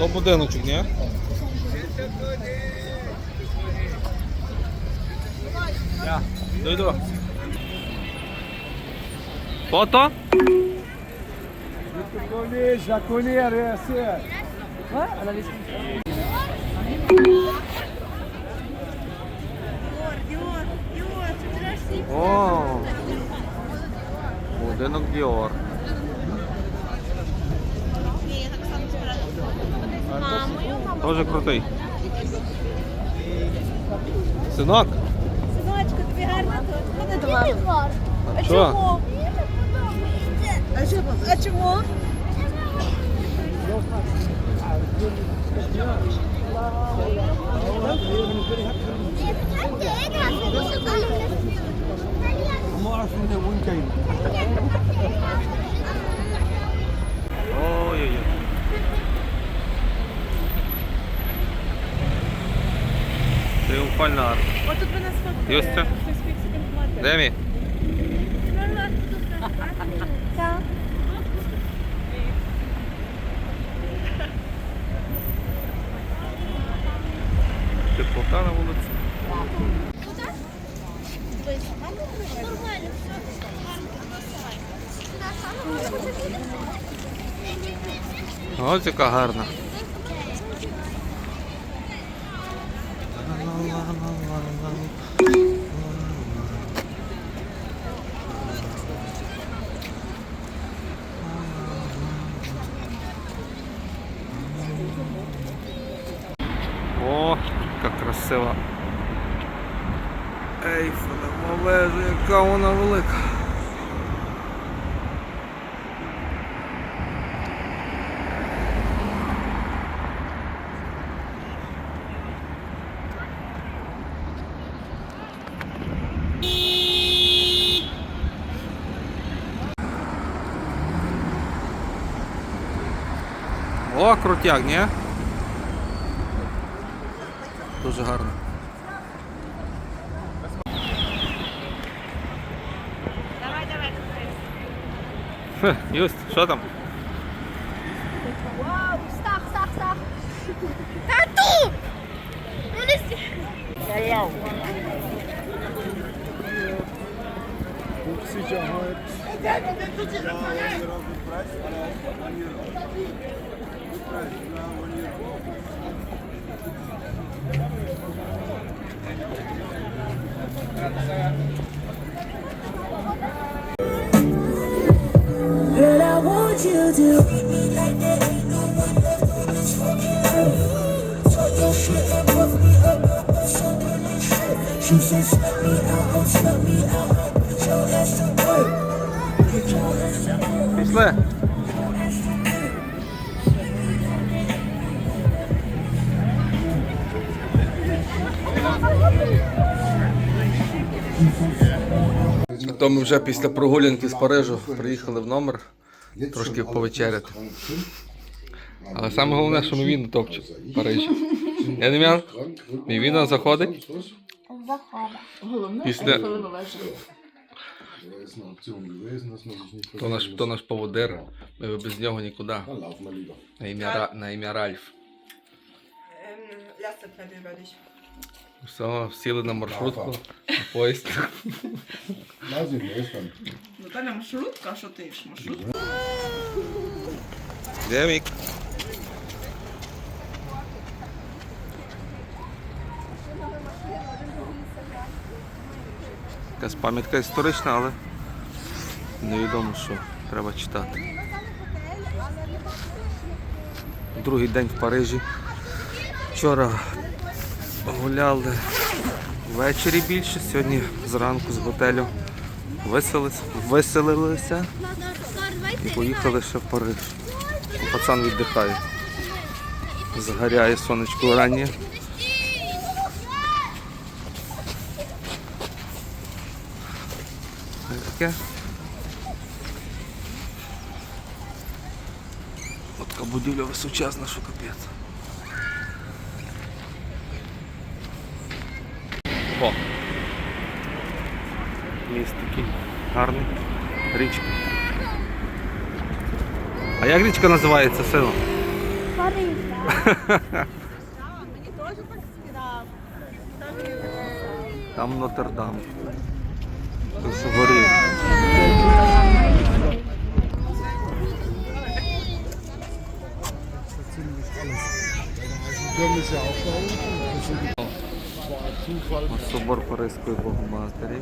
То будиночок, ні? Я. Дойду. Фото? Connais, je la connais, elle est assez. Dior, Dior, це красиво. О, будинок Діор. Ні, я так само збирала. Тоже крутий. Синок? Синочку, тобі гарно тут. Мене Мені двор. А Що? чому? А чому? А чому? Можеш мене вунькай. Тріумфальна арка. Отут ви нас фоткали. Юстя? Хтось фіксити Де мій? Так. Теплота на вулиці. Нормально, Ось яка гарна. О, яка красива. Ейфелева вежа, яка вона велика. О, крутяк, ні? Дуже гарно. Давай, давай. Хе, Юст, що там? Вау, стах, стах, стах. Тату! Вони всі... Girl, I want you to treat me like there ain't no one left on this fucking earth. Talk your shit and puff me up, up, up, something shit. She said, slut me out, oh, slut me out, oh, your ass to work. Your ass to work. То ми вже після прогулянки з Парижу приїхали в номер трошки повечеряти. Але саме головне, що ми віно топчемо в Парижі. Я не м'ян? Мій віно заходить. Після... Nicht То наш, то наш поводир. Ми без нього нікуди. На ім'я, на ім'я Ральф. Pferd über dich. Все, сіли на маршрутку, на поїзд. Ну, та не маршрутка, а що ти ж маршрутка? Де Мік? Якась пам'ятка історична, але невідомо що. Треба читати. Другий день в Парижі. Вчора гуляли ввечері більше, сьогодні зранку з готелю виселилися, і поїхали ще в Париж. Пацан віддихає. Загоряє сонечко раннє. Таке. Така будівля височезна, що капець. О! Міст такий гарний. Річка. А як річка називається, сину? Париж. Там Нотр-Дам. Той, що горів. Ось Собор Паризької Богоматері.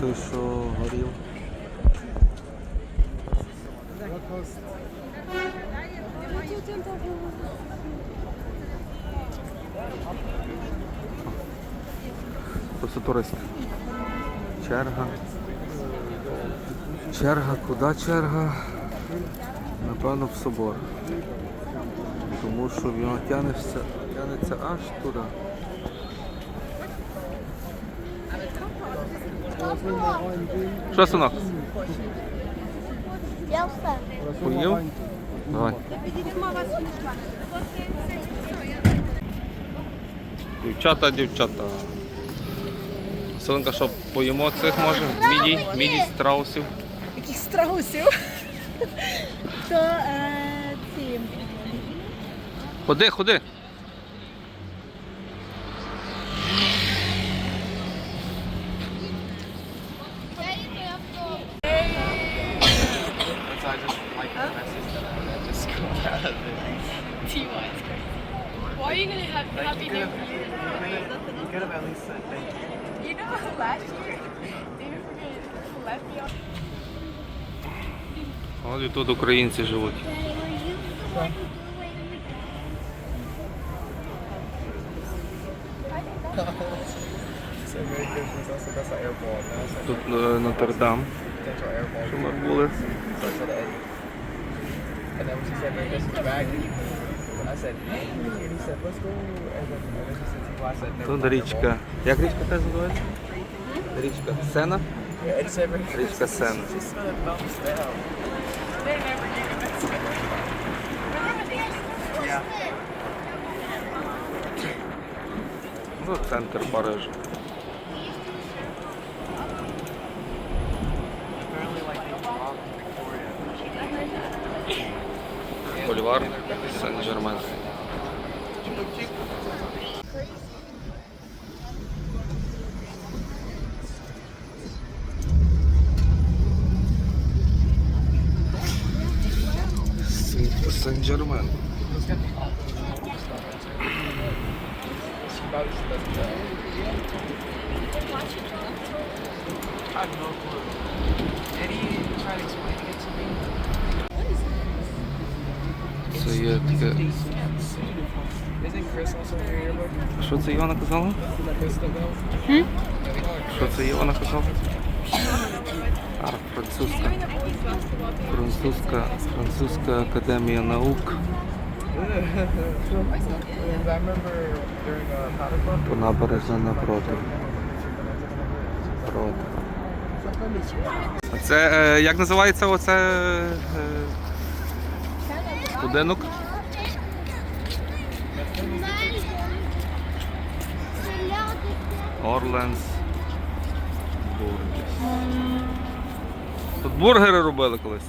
Той, що горів. Просто туристи. Черга. Черга, куди черга? Напевно, в собор. Тому що воно тягнеться, тягнеться аж туди. Що, синок? Я все. Поїв? Давай. Дівчата, дівчата. Селенка, що поїмо цих може? Міді, міді страусів. Яких страусів? То е, ці. Ходи, ходи. Are you gonna have happy new You could have at least said thank you. You know, last year, David freaking left me on. От і тут українці живуть. Тут е, Нотр-Дам. Що ми були. I said, hey. And he said, let's go. And then, said, well, I said, never Тут mind, річка. Як річка теж називається? Річка Сена? Yeah, it's said, Річка Сена. She smelled it thumbs down. Yeah. Ну, центр Парижа. Bolivar, Saint-Germain. Saint-Germain. I ah, have no. Eddie tried explaining it to me. Це є таке. Що це Івана казала? Що це Івана казала? А, французька. Французька, французька академія наук. По набережна напроти. Проти. А це е, як називається оце е, будинок? Орленс Бургерс. Тут бургери робили колись.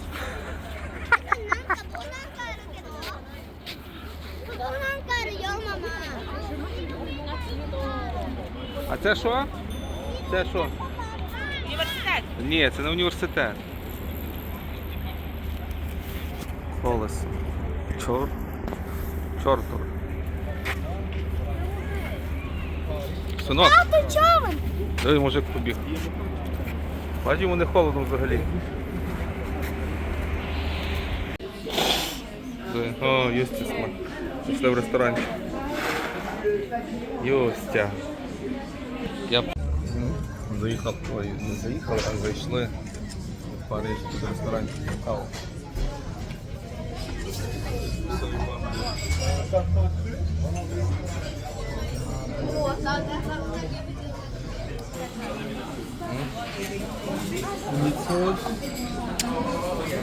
А це що? Це що? Університет. Ні, це не університет. Колесо. Чор. Чортор. Синок, Ти човен? дай мужик побіг. Бачиш, йому не холодно взагалі. О, Юстя смак. Пішли в ресторан. Юстя. Я заїхав, ой, не заїхали, а зайшли в Париж тут ресторан каву.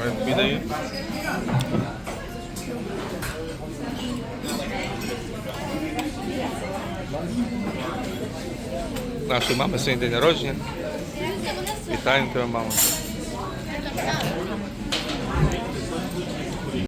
Ой, тобі даю. Нашої мами сьогодні день народження. Вітаємо тебе, мамо.